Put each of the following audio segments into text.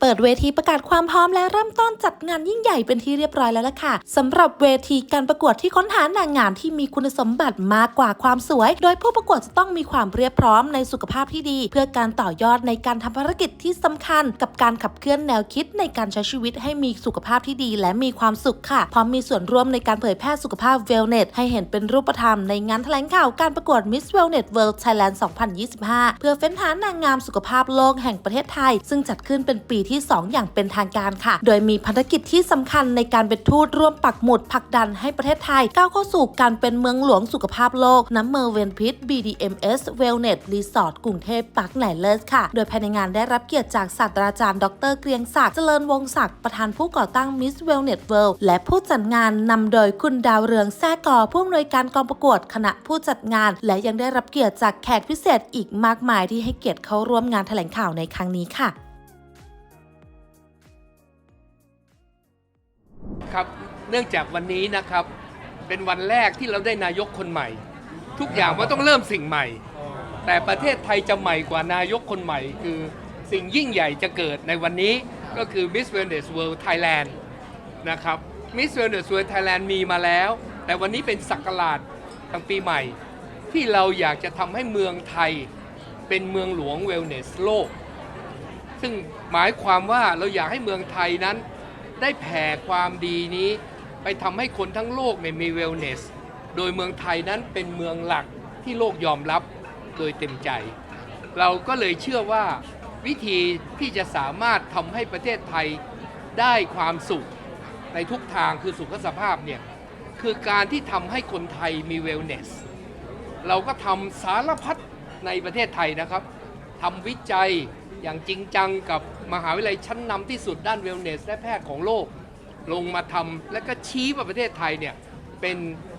เปิดเวทีประกาศความพร้อมและเริ่มต้นจัดงานยิ่งใหญ่เป็นที่เรียบร้อยแล้วล่ะค่ะสำหรับเวทีการประกวดที่ค้นหานางงามที่มีคุณสมบัติมากกว่าความสวย โดยผู้ประกวดจะต้องมีความเรียบพร้อมในสุขภาพที่ดี เพื่อการต่อยอดในการทำภารกิจที่สำคัญ กับการขับเคลื่อนแนวคิดในการใช้ชีวิตให้มีสุขภาพที่ดี และมีความสุขค่ะพร้อมมีส่วนร่วมในการเผยแพร่สุขภาพเวลเน s ให้เห็นเป็นรูปธรรมในงานแถลงข่าวการประกวด Miss Wellness World Thailand 2025 เพื่อเฟ้นหานางงามสุขภาพโลกแห่งประเทศไทย ซึ่งจัดขึ้นเป็นปีที่ 2 อย่างเป็นทางการค่ะ โดยมีภารกิจที่สำคัญในการเป็นทูตร่วมปักหมุดผลักดันให้ประเทศไทย ก้าวเข้าสู่การเป็นเมืองหลวงสุขภาพโลกน้ำเมอร์เวนพิษ BDMS Wellness Resort กรุงเทพปักไหนเลสค่ะ โดยภายในงานได้รับเกียรติจากศาสตราจารย์ ดรเกรียงศักดิ์เจริญวงศักดิ์ประธานผู้ก่อตั้ง Miss Wellness World และผู้จัดงานนำโดยคุณดาวเรืองแซ่กอผู้อำนวยการกองประกวดคณะผู้จัดงาน และยังได้รับเกียรติจากแขกพิเศษอีกมากมายที่ให้เกียรติเข้าร่วมงานแถลงข่าวในครั้งนี้ค่ะ ครับ เนื่องจากวันนี้นะครับ เป็นวันแรกที่เราได้นายกคนใหม่ ทุกอย่างมันต้องเริ่มสิ่งใหม่ แต่ประเทศไทยจะใหม่กว่านายกคนใหม่ คือสิ่งยิ่งใหญ่จะเกิดในวันนี้ก็คือ Miss Wellness World Thailand นะครับ Miss Wellness World Thailand มีมาแล้ว แต่วันนี้เป็นสักราชทางปีใหม่ ที่เราอยากจะทำให้เมืองไทยเป็นเมืองหลวง Wellness โลก ซึ่งหมายความว่าเราอยากให้เมืองไทยนั้น ได้แผ่ความดีนี้ ไปทำให้คนทั้งโลกเนี่ยมีเวลเนส โดยเมืองไทยนั้นเป็นเมืองหลักที่โลกยอมรับโดยเต็มใจ เราก็เลยเชื่อว่าวิธีที่จะสามารถทำให้ประเทศไทยได้ความสุขในทุกทางคือสุขสภาพเนี่ยคือการที่ทำให้คนไทยมีเวลเนส เราก็ทำสารพัดในประเทศไทยนะครับทำวิจัย อย่างจริงจังกับมหาวิทยาลัยชั้นนำที่สุดด้านเวลเนสและแพทย์ของโลก ลงมาทำและก็ชี้ว่าประเทศไทยเนี่ยเป็น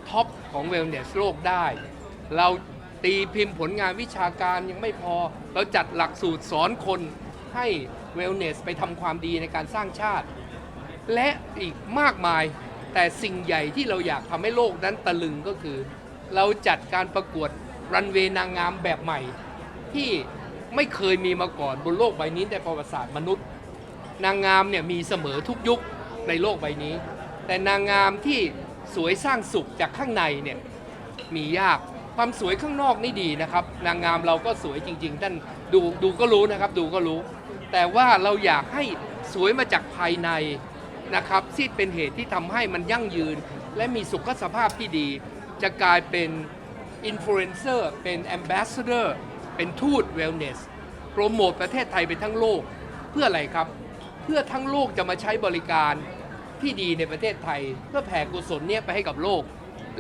ท็อปของเวลเนสโลกได้ เราตีพิมพ์ผลงานวิชาการยังไม่พอ เราจัดหลักสูตรสอนคนให้เวลเนสไปทำความดีในการสร้างชาติ และอีกมากมายแต่สิ่งใหญ่ที่เราอยากทำให้โลกนั้นตะลึงก็คือ เราจัดการประกวดรันเวย์นางงามแบบใหม่ที่ ไม่เคยมีมาก่อนบนโลกใบนี้ในประวัติศาสตร์มนุษย์ นางงามเนี่ยมีเสมอทุกยุคในโลกใบนี้ แต่นางงามที่สวยสร้างสุขจากข้างในเนี่ยมียากความสวยข้างนอกนี่ดีนะครับ นางงามเราก็สวยจริงๆท่านดูดูก็รู้นะครับ ดูก็รู้ แต่ว่าเราอยากให้สวยมาจากภายในนะครับที่เป็นเหตุที่ทำให้มันยั่งยืน และมีสุขสภาพที่ดี จะกลายเป็นอินฟลูเอนเซอร์เป็นแอมบ s สเดอร์ เป็นทูตเวลเนสโปรโมทประเทศไทยไปทั้งโลก เพื่ออะไรครับ เพื่อทั้งโลกจะมาใช้บริการที่ดีในประเทศไทย เพื่อแผ่กุศลเนี่ยไปให้กับโลก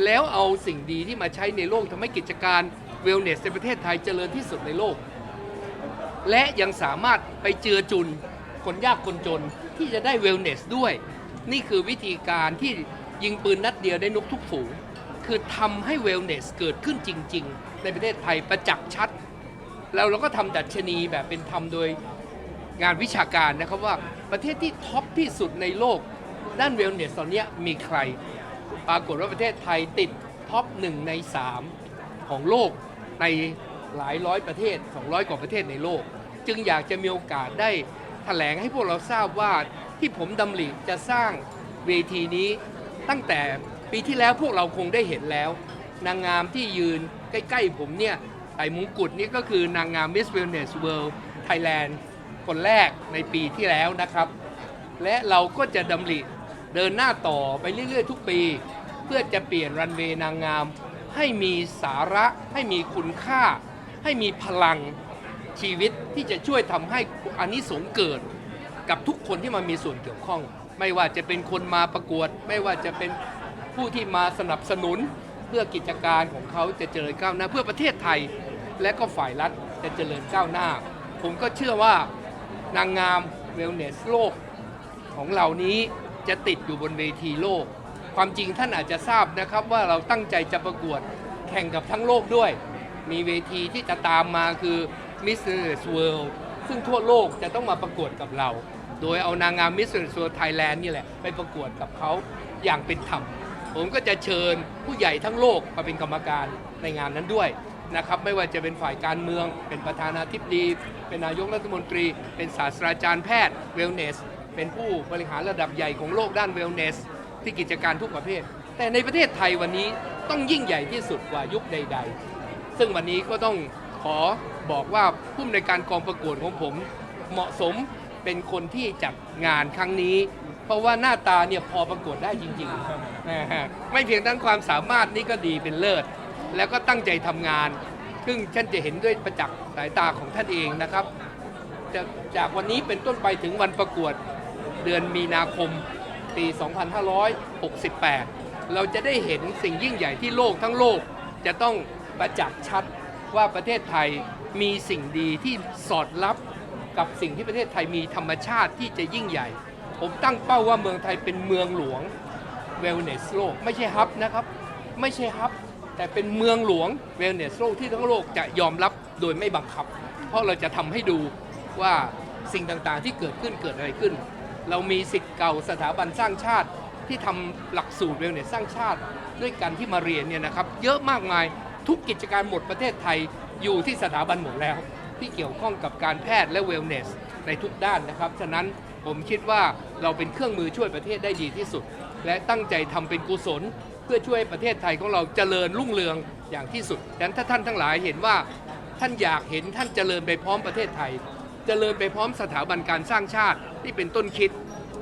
แล้วเอาสิ่งดีที่มาใช้ในโลกทำให้กิจการเวลเนสในประเทศไทยเจริญที่สุดในโลก และยังสามารถไปเจือจุนคนยากคนจนที่จะได้เวลเนสด้วย นี่คือวิธีการที่ยิงปืนนัดเดียวได้นกทุกฝูง คือทำให้เวลเนสเกิดขึ้นจริง ๆ ในประเทศไทยประจักษ์ชัด แล้วเราก็ทำดัชนีแบบเป็นธรรมโดยงานวิชาการนะครับว่าประเทศที่ท็อปที่สุดในโลกด้านเวลเนสตอนเนี้ยมีใคร ปรากฏว่าประเทศไทยติดท็อปหนึ่งใน3ของโลกในหลายร้อยประเทศ 200 กว่าประเทศในโลก จึงอยากจะมีโอกาสได้แถลงให้พวกเราทราบว่าที่ผมดำริจะสร้างเวทีนี้ ตั้งแต่ปีที่แล้วพวกเราคงได้เห็นแล้ว นางงามที่ยืนใกล้ ๆ ผมเนี่ย ใส่มงกุฎนี่ก็คือนางงาม Miss Wellness World Thailand คนแรกในปีที่แล้วนะครับ และเราก็จะดำริเดินหน้าต่อไปเรื่อยๆ ทุกปี เพื่อจะเปลี่ยนรันเวย์นางงาม ให้มีสาระ ให้มีคุณค่า ให้มีพลังชีวิตที่จะช่วยทำให้อานิสงส์เกิด กับทุกคนที่มามีส่วนเกี่ยวข้อง ไม่ว่าจะเป็นคนมาประกวด ไม่ว่าจะเป็นผู้ที่มาสนับสนุน เพื่อกิจการของเขาจะเจริญก้าวหน้า เพื่อประเทศไทยและก็ฝ่ายรัฐจะเจริญก้าวหน้า ผมก็เชื่อว่านางงามเวลเนสโลกของเรานี้จะติดอยู่บนเวทีโลก ความจริงท่านอาจจะทราบนะครับว่าเราตั้งใจจะประกวดแข่งกับทั้งโลกด้วย มีเวทีที่จะตามมาคือ Miss World ซึ่งทั่วโลกจะต้องมาประกวดกับเรา โดยเอานางงาม Miss World Thailand นี่แหละ ไปประกวดกับเขาอย่างเป็นธรรม ผมก็จะเชิญผู้ใหญ่ทั้งโลกมาเป็นกรรมการในงานนั้นด้วยนะครับไม่ว่าจะเป็นฝ่ายการเมือง เป็นประธานาธิบดี เป็นนายกรัฐมนตรี เป็นศาสตราจารย์แพทย์เวลเนส เป็นผู้บริหารระดับใหญ่ของโลกด้านเวลเนส ที่กิจการทุกประเภท แต่ในประเทศไทยวันนี้ต้องยิ่งใหญ่ที่สุดกว่ายุคใด ๆ ซึ่งวันนี้ก็ต้องขอบอกว่าผู้อำนการกองประกวดของผมเหมาะสมเป็นคนที่จัดงานครั้งนี้ เพราะว่าหน้าตาเนี่ยพอประกวดได้จริง ๆ นะฮะไม่เพียงทั้งความสามารถนี่ก็ดีเป็นเลิศ แล้วก็ตั้งใจทำงาน ซึ่งฉันจะเห็นด้วยประจักษ์สายตาของท่านเองนะครับจะจากวันนี้เป็นต้นไปถึงวันประกวดเดือนมีนาคมปี 2568 เราจะได้เห็นสิ่งยิ่งใหญ่ที่โลกทั้งโลกจะต้องประจักษ์ชัดว่าประเทศไทยมีสิ่งดีที่สอดรับกับสิ่งที่ประเทศไทยมีธรรมชาติที่จะยิ่งใหญ่ ผมตั้งเป้าว่าเมืองไทยเป็นเมืองหลวง เวลเนสโลก ไม่ใช่ฮับนะครับ ไม่ใช่ฮับ แต่เป็นเมืองหลวงเวลเนสโลกที่ทั้งโลกจะยอมรับโดยไม่บังคับ เพราะเราจะทำให้ดูว่าสิ่งต่างๆที่เกิดขึ้นเกิดอะไรขึ้น เรามีสิทธิ์เก่าสถาบันสร้างชาติที่ทำหลักสูตรเวลเนสสร้างชาติด้วยกันที่มาเรียนเนี่ยนะครับ เยอะมากมายทุกกิจการหมดประเทศไทยอยู่ที่สถาบันหมดแล้ว ที่เกี่ยวข้องกับการแพทย์และเวลเนสในทุกด้านนะครับ ฉะนั้นผมคิดว่าเราเป็นเครื่องมือช่วยประเทศได้ดีที่สุด และตั้งใจทำเป็นกุศล เพื่อช่วยประเทศไทยของเราเจริญรุ่งเรืองอย่างที่สุดดังนั้นถ้าท่านทั้งหลายเห็นว่าท่านอยากเห็นท่านเจริญไปพร้อมประเทศไทย เจริญไปพร้อมสถาบันการสร้างชาติที่เป็นต้นคิด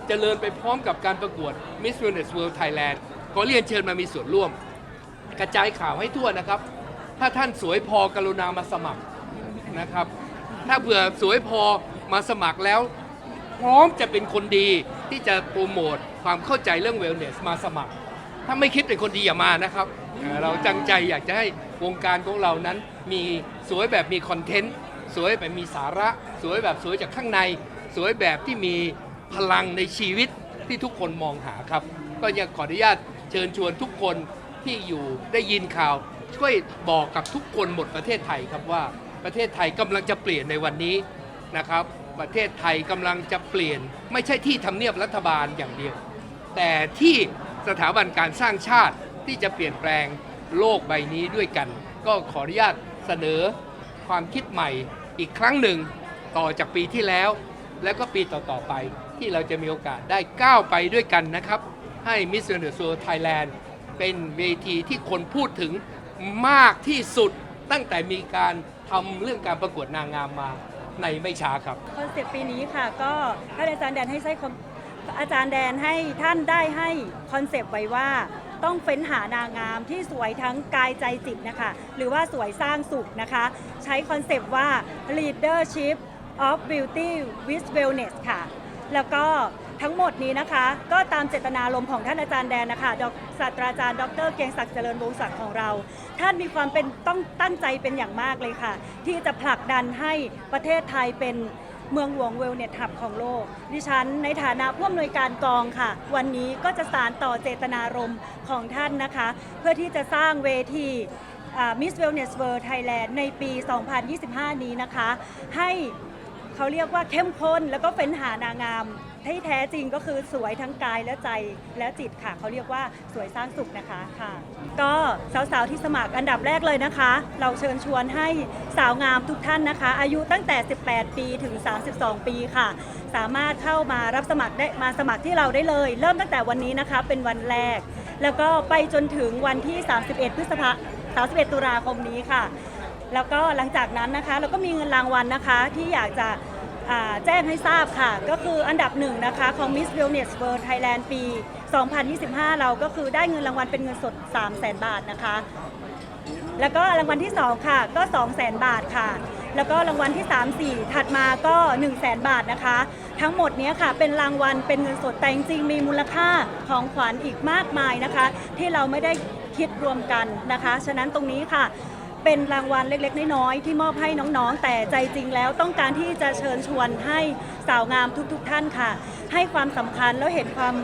เจริญไปพร้อมกับการประกวด Miss Universe World Thailand ขอเรียนเชิญมามีส่วนร่วม กระจายข่าวให้ทั่วนะครับ ถ้าท่านสวยพอกรุณามาสมัครนะครับ ถ้าเผื่อสวยพอมาสมัครแล้ว พร้อมจะเป็นคนดีที่จะโปรโมทความเข้าใจเรื่องเวลเนสมาสมัคร ถ้าไม่คิดเป็นคนดีอย่ามานะครับ เราจังใจอยากจะให้วงการของเรานั้น มีสวยแบบมีคอนเทนต์สวยแบบมีสาระ สวยแบบสวยจากข้างใน สวยแบบที่มีพลังในชีวิตที่ทุกคนมองหาครับ ก็อยากขออนุญาตเชิญชวนทุกคนที่อยู่ได้ยินข่าว ช่วยบอกกับทุกคนหมดประเทศไทยครับว่าประเทศไทยกำลังจะเปลี่ยนในวันนี้นะครับ ประเทศไทยกำลังจะเปลี่ยน ไม่ใช่ที่ทำเนียบรัฐบาลอย่างเดียว แต่ที่สถาบันการสร้างชาติที่จะเปลี่ยนแปลงโลกใบนี้ด้วยกัน ก็ขออนุญาตเสนอความคิดใหม่อีกครั้งหนึ่งต่อจากปีที่แล้ว แล้วก็ปีต่อๆไปที่เราจะมีโอกาสได้ก้าวไปด้วยกันนะครับ ให้ Miss Universe World Thailand เป็นเวทีที่คนพูดถึงมากที่สุดตั้งแต่มีการทำเรื่องการประกวดนางงามมา ในไม่ช้าครับ คอนเซปต์ปีนี้ค่ะ ก็ท่านอาจารย์แดนให้ใช้คอนอาจารย์แดนให้ท่านได้ให้คอนเซปต์ไว้ว่า ต้องเฟ้นหานางงามที่สวยทั้งกายใจจิตนะคะ หรือว่าสวยสร้างสุขนะคะ ใช้คอนเซปต์ว่า leadership of beauty with wellness ค่ะ แล้วก็ ทั้งหมดนี้นะคะ ก็ตามเจตนารมณ์ของท่านอาจารย์แดนนะคะศาสตราจารย์ดร เกียงศักดิ์เจริญวงศักดิ์ของเรา ท่านมีความเป็นต้องตั้งใจเป็นอย่างมากเลยค่ะ ที่จะผลักดันให้ประเทศไทยเป็นเมืองหลวงเวลเนตหับของโลก ดิฉันในฐานะผู้อำนวยการกองค่ะ วันนี้ก็จะสารต่อเจตนารมณ์ของท่านนะคะ เพื่อที่จะสร้างเวที Miss Wellness World Thailand ในปี 2025 นี้นะคะ ให้ เขาเรียกว่าเข้มข้นแล้วก็เฟ้นหานางงามที่แท้จริงก็คือสวยทั้งกายและใจและจิตค่ะ เขาเรียกว่าสวยสร้างสุขนะคะค่ะ ก็สาวๆที่สมัครอันดับแรกเลยนะคะ เราเชิญชวนให้สาวงามทุกท่านนะคะ อายุตั้งแต่ 18 ปีถึง 32 ปีค่ะ สามารถเข้ามารับสมัครได้มาสมัครที่เราได้เลย เริ่มตั้งแต่วันนี้นะคะเป็นวันแรก แล้วก็ไปจนถึงวันที่ 31 พฤษภา31 ตุลาคมนี้ค่ะ แล้วก็หลังจากนั้นนะคะ เราก็มีเงินรางวัลนะคะที่อยากจะ อ่าแจ้งให้ทราบค่ะ ก็คืออันดับหนึ่งนะคะของ Miss Wellness World Thailand ปี 2025 เราก็คือได้เงินรางวัลเป็นเงินสด 3 0 0 0 0 0บาทนะคะ แล้วก็รางวัลที่ 2 ค่ะ ก็ 2 0 0 0 0 0บาทค่ะ แล้วก็รางวัลที่ 3 4 ถัดมาก็ 1 0 0 0 0 0บาทนะคะ ทั้งหมดเนี้ยค่ะเป็นรางวัลเป็นเงินสดแต่จริงๆมีมูลค่าของขวัญอีกมากมายนะคะ ที่เราไม่ได้คิดรวมกันนะคะ ฉะนั้นตรงนี้ค่ะ เป็นรางวัลเล็กๆ น้อยๆที่มอบให้น้องๆ แต่ใจจริงแล้วต้องการที่จะเชิญชวนให้สาวงามทุกๆ ท่านค่ะ ให้ความสำคัญแล้วเห็นความ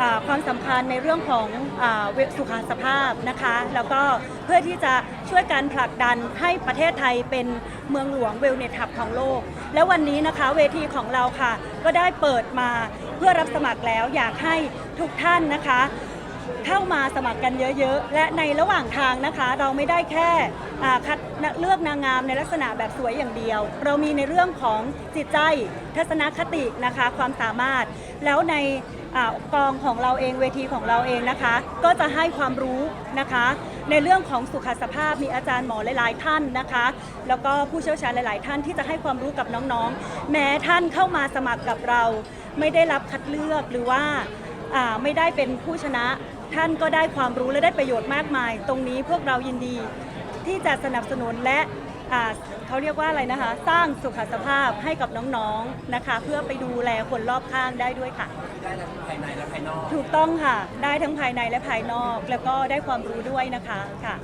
อ่าความสำคัญในเรื่องของอาเวสุขสภาพนะคะ แล้วก็เพื่อที่จะช่วยการผลักดันให้ประเทศไทยเป็นเมืองหลวงเวลเนตหับของโลก และวันนี้นะคะเวทีของเราค่ะ ก็ได้เปิดมาเพื่อรับสมัครแล้วอยากให้ทุกท่านนะคะ เข้ามาสมัครกันเยอะๆ และในระหว่างทางนะคะ เราไม่ได้แค่คัดเลือกนางงามในลักษณะแบบสวยอย่างเดียว เรามีในเรื่องของจิตใจทัศนคตินะคะความสามารถ แล้วในอกองของเราเองเวทีของเราเองนะคะ ก็จะให้ความรู้นะคะ ในเรื่องของสุขสภาพมีอาจารย์หมอหลายๆ ท่านนะคะ แล้วก็ผู้เชี่ยวชาญหลาย ๆ ท่านที่จะให้ความรู้กับน้องๆ แม้ท่านเข้ามาสมัครกับเรา ไม่ได้รับคัดเลือกหรือว่าไม่ได้เป็นผู้ชนะ ท่านก็ได้ความรู้และได้ประโยชน์มากมาย ตรงนี้พวกเรายินดีที่จะสนับสนุนและอ่าเขาเรียกว่าอะไรนะคะ สร้างสุขสภาพให้กับน้องๆนะคะ เพื่อไปดูแลคนรอบข้างได้ด้วยค่ะ ได้ทั้งภายในและภายนอก ถูกต้องค่ะ ได้ทั้งภายในและภายนอก แล้วก็ได้ความรู้ด้วยนะคะค่ะ